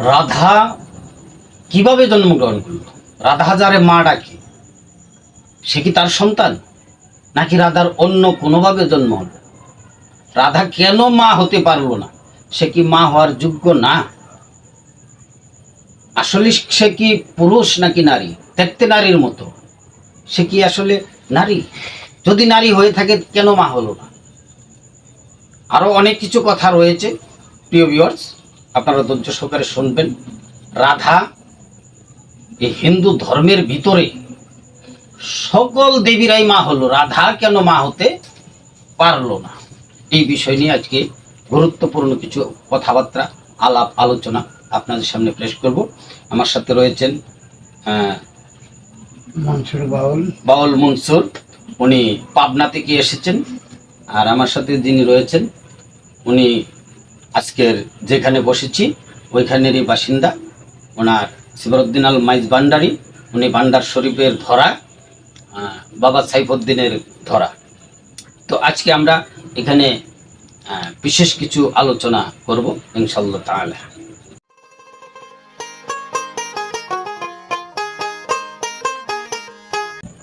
রাধা কীভাবে জন্মগ্রহণ করল? রাধা যারে মা ডাকে। সে কি তার সন্তান? নাকি রাধার অন্য কোনোভাবে জন্ম হল? রাধা কেন মা হতে পারল না? সে কি মা হওয়ার যোগ্য না? আসলে সে কি পুরুষ নাকি নারী? দেখতে নারীর মতো। সে কি আসলে নারী? যদি নারী হয়ে থাকে, কেন মা হলো না? আরও অনেক কিছু কথা রয়েছে, প্রিয় ভিউয়ার্স আপনারা ধৈর্য সহকারে শুনবেন। রাধা এই হিন্দু ধর্মের ভিতরে সকল দেবীরাই মা হলো। রাধা কেন মা হতে পারল না? এই বিষয় নিয়ে আজকে গুরুত্বপূর্ণ কিছু কথাবার্তা আলাপ আলোচনা আপনাদের সামনে পেশ করব। আমার সাথে রয়েছেন মনসুর বাউল। বাউল মনসুর। উনি পাবনা থেকে এসেছেন। আর আমার সাথে যিনি রয়েছেন উনি আজকের যেখানে বসেছি ওইখানেরই বাসিন্দা ওনার সিবরুদ্দিন আল মাইজ ভান্ডারি। উনি ভান্ডার শরীফের ধরা বাবা সাইফুদ্দিনের ধরা। তো আজকে আমরা এখানে বিশেষ কিছু আলোচনা করব ইনশাল্লাহ তাআলা।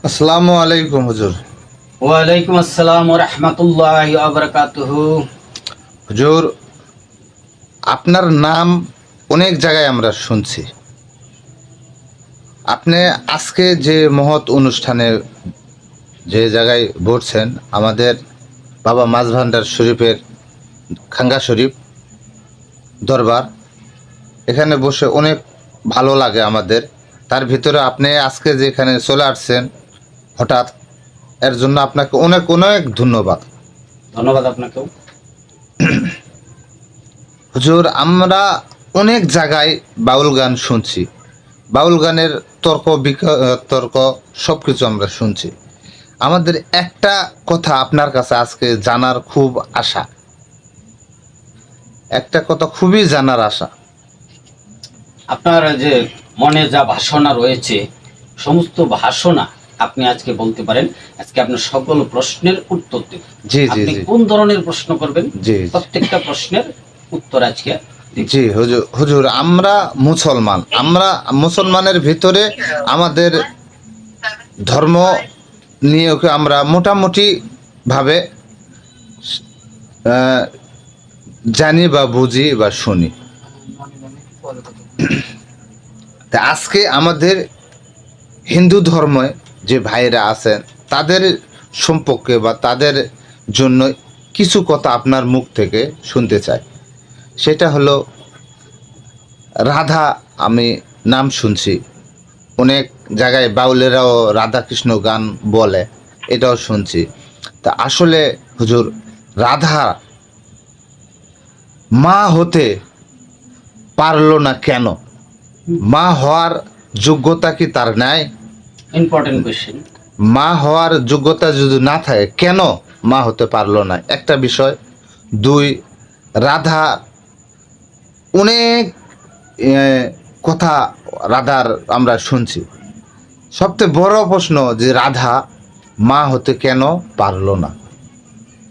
আসসালামু আলাইকুম হুজুর। ওয়ালাইকুম আসসালাম রহমতুল্লাহ আবরকাতুহু হুজুর আপনার নাম অনেক জায়গায় আমরা শুনছি। আপনি আজকে যে মহৎ অনুষ্ঠানে যে জায়গায় বসছেন, আমাদের বাবা মাছ ভান্ডার শরীফের খাঙ্গা শরীফ দরবার, এখানে বসে অনেক ভালো লাগে আমাদের। তার ভিতরে আপনি আজকে যেখানে চলে আসছেন, হঠাৎ এর জন্য আপনাকে অনেক অনেক ধন্যবাদ। ধন্যবাদ আপনাকেও। হুজুর আমরা অনেক জায়গায় বাউল গান শুনছি। বাউল গানের তর্ক তর্ক সব কিছু আমরা শুনছি। আমাদের একটা কথা আপনার কাছে আজকে জানার খুব আশা। একটা কথা খুবই জানার আশা। আপনার যে মনে যা ভাষণা রয়েছে সমস্ত ভাষণা আপনি আজকে বলতে পারেন। আজকে আপনার সকল প্রশ্নের উত্তর দেবেন আপনি কোন ধরনের প্রশ্ন করবেন। প্রত্যেকটা প্রশ্নের উত্তর আজকে জি, হুজুর হুজুর, আমরা মুসলমান। আমরা মুসলমানের ভিতরে আমাদের ধর্ম নিয়ে আমরা মোটামুটি ভাবে জানি বা বুঝি বা শুনি। তা আজকে আমাদের হিন্দু ধর্মে যে ভাইরা আছেন, তাদের সম্পর্কে বা তাদের জন্য কিছু কথা আপনার মুখ থেকে শুনতে চাই। সেটা হলো রাধা আমি নাম শুনছি। অনেক জায়গায় বাউলেরাও রাধা কৃষ্ণ গান বলে এটাও শুনছি। তা আসলে হুজুর রাধা মা হতে পারল না কেন? মা হওয়ার যোগ্যতা কি তার নাই? ইম্পর্টেন্ট কোয়েশ্চেন মা হওয়ার যোগ্যতা যদি না থাকে কেন মা হতে পারল না? একটা বিষয়। দুই রাধা অনেক কথা রাধার আমরা শুনছি। সবচেয়ে বড় প্রশ্ন যে রাধা মা হতে কেন পারল না?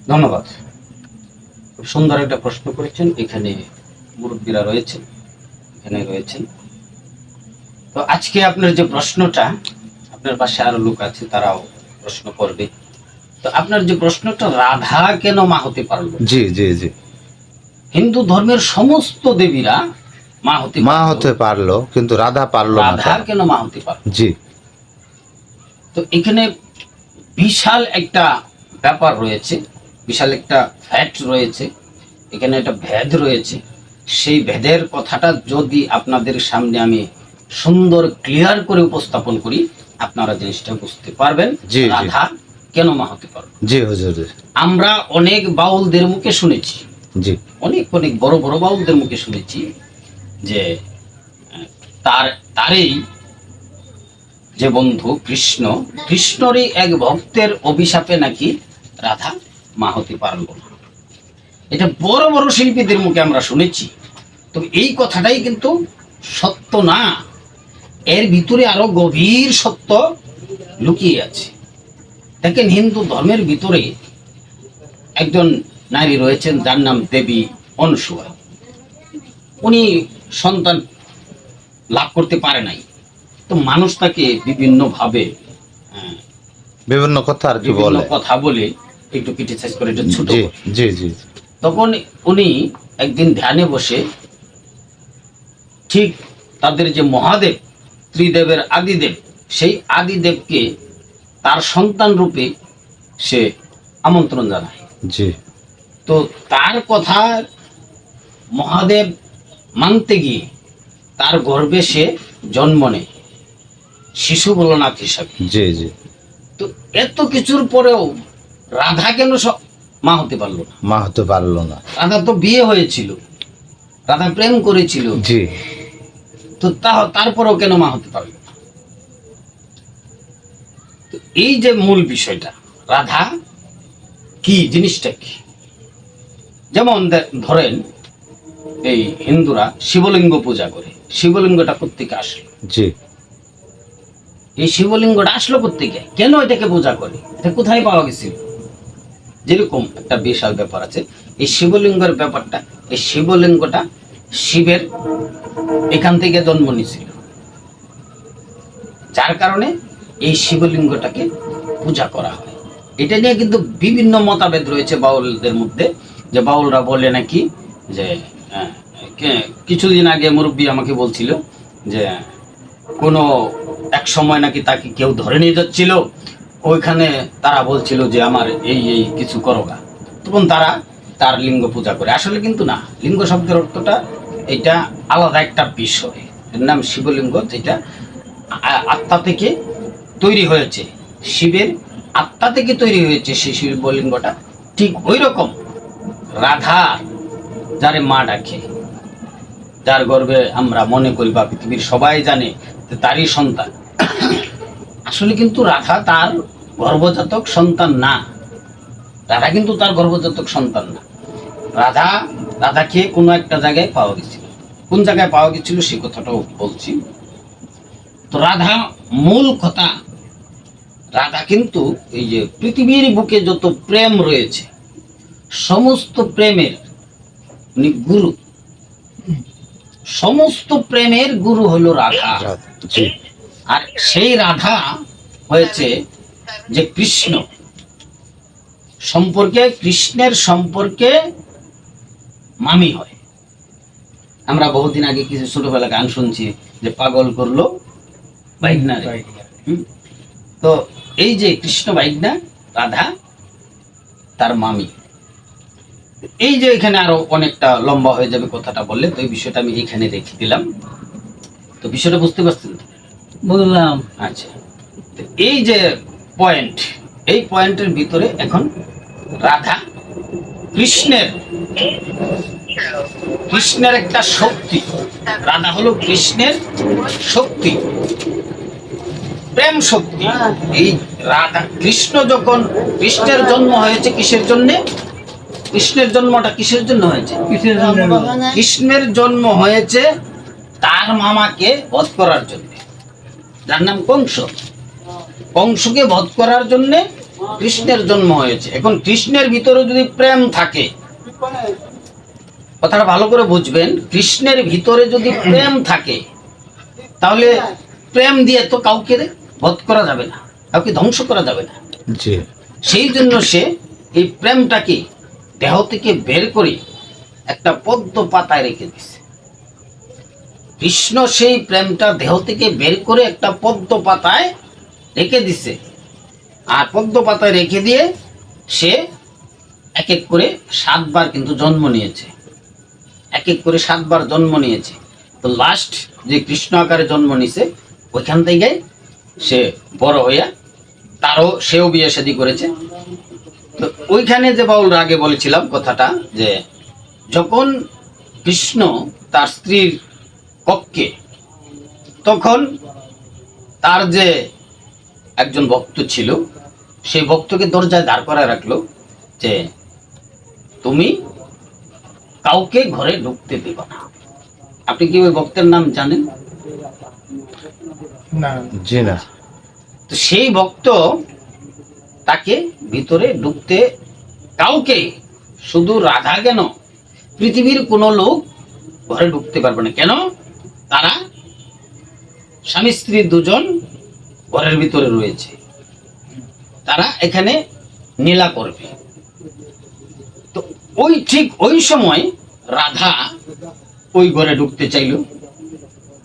ধন্যবাদ। খুব সুন্দর একটা প্রশ্ন করেছেন। এখানে মুরব্বীরা রয়েছেন এখানে রয়েছেন। তো আজকে আপনার যে প্রশ্নটা আপনার পাশে আরও লোক আছে তারাও প্রশ্ন করবে। তো আপনার যে প্রশ্নটা রাধা কেন মা হতে পারল জি জি জি। হিন্দু ধর্মের সমস্ত দেবীরা মা হতে মা পারল। হতে পারল কিন্তু রাধা পারল না রাধা কেন? মা হতে পারল জি তো এখানে বিশাল একটা ব্যাপার রয়েছে বিশাল একটা ফ্যাট রয়েছে এখানে একটা ভেদ রয়েছে সেই ভেদের কথাটা যদি আপনাদের সামনে আমি সুন্দর ক্লিয়ার করে উপস্থাপন করি আপনারা জিনিসটা বুঝতে পারবেন। রাধা কেন মা হতে পারবে জি হুজুর আমরা অনেক বাউলদের মুখে শুনেছি জি। অনেক অনেক বড় বড় বাউলদের মুখে শুনেছি যে, তার, তারই যে বন্ধু কৃষ্ণ, কৃষ্ণরই এক ভক্তের অভিশাপে নাকি রাধা মা হতে পারল না। এটা বড় বড় শিল্পীদের মুখে আমরা শুনেছি। তবে এই কথাটাই কিন্তু সত্য না। এর ভিতরে আরও গভীর সত্য লুকিয়ে আছে। দেখেন হিন্দু ধর্মের ভিতরে একজন নারী রয়েছেন যার নাম দেবী অনুসুয়া। উনি সন্তান লাভ করতে পারে নাই। তো মানুষ তাকে বিভিন্নভাবে হ্যাঁ, বিভিন্ন কথা আর কি বলে। কথা বলে একটু ক্রিটিসাইজ করে একটু ছোট জি জি জি। তখন উনি একদিন ধ্যানে বসে ঠিক তাদের যে মহাদেব ত্রিদেবের আদিদেব সেই আদিদেবকে তার সন্তান রূপে সে আমন্ত্রণ জানায়। জি। তো তার কথা মহাদেব মানতে গিয়ে তার গর্ভে সে জন্ম নেয়। শিশু বলনাথ হিসাবে। জি জি। তো এত কিছুর পরেও রাধা কেন মা হতে পারল না? মা হতে পারল না। রাধা তো বিয়ে হয়েছিল। রাধা প্রেম করেছিল। জি। তো তা তারপরেও কেন মা হতে পারল না? তো এই যে মূল বিষয়টা রাধা কি জিনিসটা কি? যেমন ধরেন এই হিন্দুরা শিবলিঙ্গ পূজা করে শিবলিঙ্গটা প্রত্যেকে আসলো? জি। এই শিবলিঙ্গটা আসলো প্রত্যেকে কেন এটাকে পূজা করে? এটা কোথায় পাওয়া গেছিল? যেরকম একটা বিশাল ব্যাপার আছে এই শিবলিঙ্গের ব্যাপারটা এই শিবলিঙ্গটা শিবের এখান থেকে জন্ম নিয়েছিল। যার কারণে এই শিবলিঙ্গটাকে পূজা করা হয়। এটা নিয়ে কিন্তু বিভিন্ন মতাভেদ রয়েছে বাউলদের মধ্যে। যে বাউলরা বলে নাকি যে কিছুদিন আগে মুরব্বী আমাকে বলছিল যে, কোনো এক সময় নাকি তাকে কেউ ধরে নিয়ে যাচ্ছিল, ওইখানে তারা বলছিল যে, আমার এই এই কিছু করোগা তখন তারা তার লিঙ্গ পূজা করে। আসলে কিন্তু না, লিঙ্গ শব্দের অর্থটা এটা আলাদা একটা বিষয়। এর নাম শিবলিঙ্গ, যেটা আত্মা থেকে তৈরি হয়েছে। শিবের আত্মা থেকে তৈরি হয়েছে সেই শিবলিঙ্গটা। ঠিক ওই রকম রাধা, যারে মা ডাকে, যার গর্বে আমরা মনে করি বা পৃথিবীর সবাই জানে তারই সন্তান। আসলে কিন্তু রাধা তার গর্ভজাতক সন্তান না। রাধা কিন্তু তার গর্ভজাতক সন্তান না। রাধা, রাধাকে কোনো একটা জায়গায় পাওয়া গেছিল। কোন জায়গায় পাওয়া গেছিল সে কথাটাও বলছি। তো রাধা মূল কথা, রাধা কিন্তু এই যে পৃথিবীর বুকে যত প্রেম রয়েছে সমস্ত প্রেমের উনি গুরু। সমস্ত প্রেমের গুরু হলো রাধা। আর সেই রাধা হয়েছে যে কৃষ্ণ। সম্পর্কে কৃষ্ণের সম্পর্কে মামি হয়। আমরা বহুদিন আগে কিছু ছোটবেলা গান শুনছি যে পাগল করল। হুম? তো এই যে কৃষ্ণ বাইকনা রাধা তার মামি। এই যে এখানে আরও অনেকটা লম্বা হয়ে যাবে কথাটা বললে তো এই বিষয়টা আমি এখানে রেখে দিলাম। তো বিষয়টা বুঝতে পারছেন? বুঝলাম। আচ্ছা। তো এই যে পয়েন্ট এই পয়েন্টের ভিতরে এখন রাধা কৃষ্ণের কৃষ্ণের একটা শক্তি। রাধা হলো কৃষ্ণের শক্তি। প্রেম শক্তি। এই রাধা কৃষ্ণ যখন কৃষ্ণের জন্ম হয়েছে কিসের জন্য? কৃষ্ণের জন্মটা কিসের জন্য হয়েছে? কৃষ্ণের জন্ম হয়েছে। তার মামাকে বধ করার জন্য। যার নাম কংস। কংসকে বধ করার জন্য কৃষ্ণের জন্ম হয়েছে। এখন কৃষ্ণের ভিতরে যদি প্রেম থাকে কথাটা ভালো করে বুঝবেন কৃষ্ণের ভিতরে যদি প্রেম থাকে তাহলে প্রেম দিয়ে তো কাউকে বধ করা যাবে না কাউকে ধ্বংস করা যাবে না। সেই জন্য সে এই প্রেমটাকে দেহ থেকে বের করে একটা পদ্ম পাতায় রেখে দিছে। কৃষ্ণ সেই প্রেমটা দেহ থেকে বের করে একটা পদ্ম পাতায় রেখে দিছে। আর পদ্ম পাতায় রেখে দিয়ে সে এক এক করে সাতবার কিন্তু জন্ম নিয়েছে। এক এক করে সাতবার জন্ম নিয়েছে। তো লাস্ট যে কৃষ্ণ আকারে জন্ম নিছে, ওইখান থেকে সে বড় হইয়া তারও সেও বিয়ে শাদী করেছে। ওইখানে যে বাউলরা আগে বলেছিলাম কথাটা যে যখন কৃষ্ণ তার স্ত্রীর কক্ষে তখন তার যে একজন ভক্ত ছিল সেই ভক্তকে দরজায় দাঁড় করায় রাখল যে তুমি কাউকে ঘরে ঢুকতে দেবা না। আপনি কি ওই ভক্তের নাম জানেন? না। জি না। তো সেই ভক্ত তাকে ভিতরে ঢুকতে কাউকে, শুধু রাধা কেন? পৃথিবীর কোনো লোক ঘরে ঢুকতে পারবে না। কেন? তারা স্বামী স্ত্রী দুজন ঘরের ভিতরে রয়েছে। তারা এখানে নীলা করবে। তো ওই ঠিক ওই সময় রাধা ওই ঘরে ঢুকতে চাইল।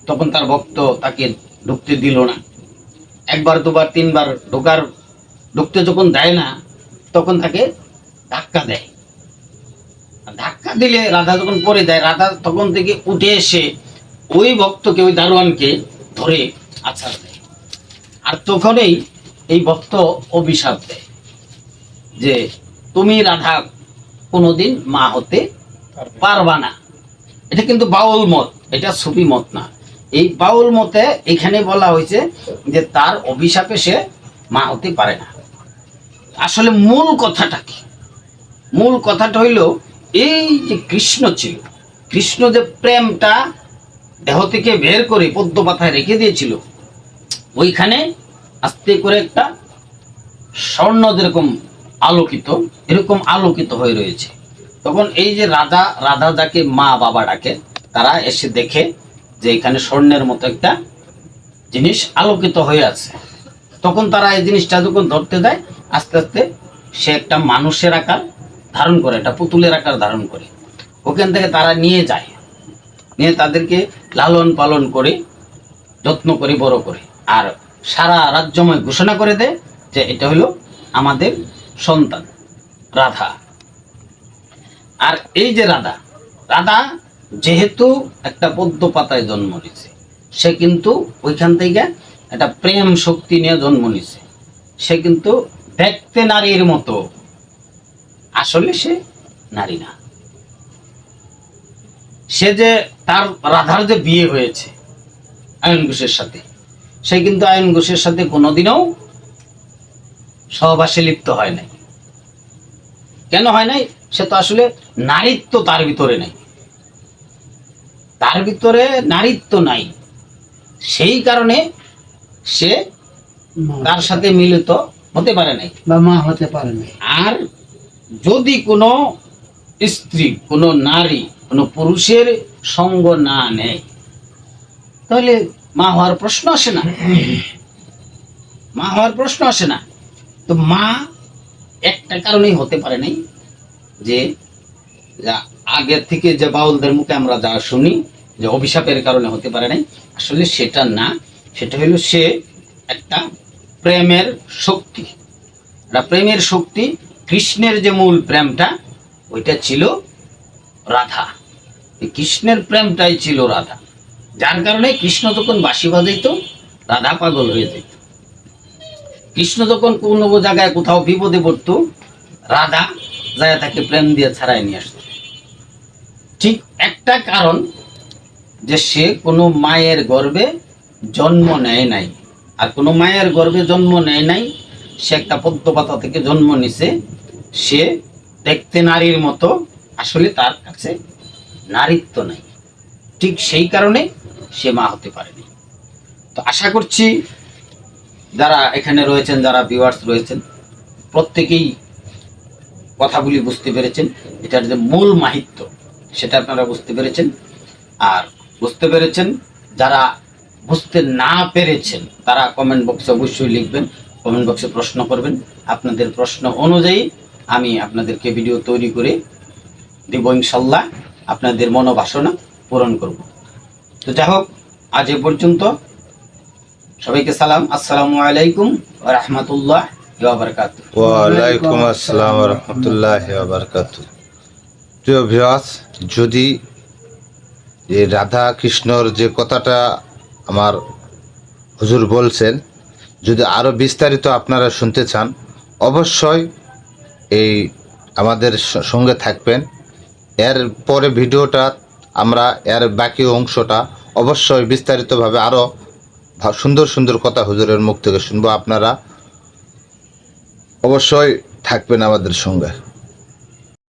তখন তার ভক্ত তাকে ঢুকতে দিল না। একবার, দুবার, তিনবার ঢোকার ঢুকতে যখন দেয় না তখন তাকে ধাক্কা দেয়। ধাক্কা দিলে রাধা যখন পড়ে যায় রাধা তখন থেকে উঠে এসে ওই ভক্তকে ওই দারোয়ানকে ধরে আছাড় দেয়। আর তখনই এই ভক্ত অভিশাপ দেয় যে তুমি রাধা কোনোদিন মা হতে পারবা না। এটা কিন্তু বাউল মত এটা সুফি মত না। এই বাউল মতে এখানে বলা হয়েছে যে তার অভিশাপে সে মা হতে পারে না। আসলে মূল কথাটা কি? মূল কথাটা হইল, এই যে কৃষ্ণ ছিল, কৃষ্ণ যে প্রেমটা দেহ থেকে বের করে পদ্ম পাতায় রেখে দিয়েছিল, ওইখানে আস্তে করে একটা স্বর্ণ যেরকম আলোকিত, এরকম আলোকিত হয়ে রয়েছে। তখন এই যে রাধা রাধা যাকে মা বাবা ডাকে, তারা এসে দেখে যে এখানে স্বর্ণের মতো একটা জিনিস আলোকিত হয়ে আছে। তখন তারা এই জিনিসটা যখন ধরতে দেয় আস্তে আস্তে সে একটা মানুষের আকার ধারণ করে, একটা পুতুলের আকার ধারণ করে। ওখান থেকে তারা নিয়ে যায়। নিয়ে তাদেরকে লালন পালন করে, যত্ন করে, বড় করে। আর সারা রাজ্যময় ঘোষণা করে দেয় যে এটা হলো আমাদের সন্তান, রাধা। আর এই যে রাধা রাধা যেহেতু একটা পদ্ম পাতায় জন্ম নিছে সে কিন্তু ওইখান থেকে একটা প্রেম শক্তি নিয়ে জন্ম নিছে সে কিন্তু দেখতে নারীর মতো। আসলে সে নারী না। সে যে তার রাধার যে বিয়ে হয়েছে আয়ন ঘোষের সাথে সে কিন্তু আয়ন ঘোষের সাথে কোনোদিনও সহবাসে লিপ্ত হয় নাই। কেন হয় নাই? সে তো আসলে নারীত্ব তার ভিতরে নাই। তার ভিতরে নারীত্ব নাই। সেই কারণে সে তার সাথে মিলিত হতে পারে নাই। বা মা হতে পারে না আর যদি কোনো স্ত্রী কোনো নারী কোনো পুরুষের সঙ্গ না নেয় তাহলে মা হওয়ার প্রশ্ন আসে না। মা হওয়ার প্রশ্ন আসে না। তো মা একটা কারণেই হতে পারে নাই যে আগের থেকে যে বাউলদের মুখে আমরা যা শুনি যে অভিশাপের কারণে হতে পারে নাই আসলে সেটা না। সেটা হলো সে একটা প্রেমের শক্তি। একটা প্রেমের শক্তি, কৃষ্ণের যে মূল প্রেমটা, ওইটা ছিল রাধা। কৃষ্ণের প্রেমটাই ছিল রাধা। যার কারণে কৃষ্ণ তখন বাসি বাজাইতো, রাধা পাগল হয়ে যেত কৃষ্ণ যখন কোনো জায়গায় কোথাও বিপদে পড়তো, রাধা যায় তাকে প্রেম দিয়ে ছাড়াই নিয়ে আসতো। ঠিক একটা কারণ যে সে কোনো মায়ের গর্ভে জন্ম নেয় নাই। আর কোনো মায়ের গর্ভে জন্ম নেয় নাই, সে একটা পদ্মপাতা থেকে জন্ম নিছে, সে দেখতে নারীর মতো, আসলে তার কাছে নারীত্ব নাই। ঠিক সেই কারণে সে মা হতে পারেনি। তো আশা করছি যারা এখানে রয়েছেন, যারা ভিউয়ার্স রয়েছেন, প্রত্যেকেই কথাগুলি বুঝতে পেরেছেন। এটার যে মূল মাহিত্য, সেটা আপনারা বুঝতে পেরেছেন। আর বুঝতে পেরেছেন, যারা বুঝতে না পেরেছেন, তারা কমেন্ট বক্সে অবশ্যই লিখবেন কমেন্ট বক্সে প্রশ্ন করবেন। আপনাদের প্রশ্ন অনুযায়ী আমি আপনাদেরকে ভিডিও তৈরি করে দেব ইনশাল্লাহ। আপনাদের মনোবাসনা পূরণ করব। তো যাই হোক, আজ এ পর্যন্ত সবাইকে সালাম। আসসালামু আলাইকুম রহমতুল্লাহ ওয়ালাইকুম আসসালাম রহমতুল্লাহ বারকাত যদি রাধা কৃষ্ণর যে কথাটা আমার হুজুর বলছেন, যদি আরও বিস্তারিত আপনারা শুনতে চান, অবশ্যই এই আমাদের সঙ্গে থাকবেন। এর পরে ভিডিওটা আমরা, এর বাকি অংশটা অবশ্যই বিস্তারিতভাবে আরও সুন্দর সুন্দর কথা হুজুরের মুখ থেকে শুনব। আপনারা অবশ্যই থাকবেন আমাদের সঙ্গে।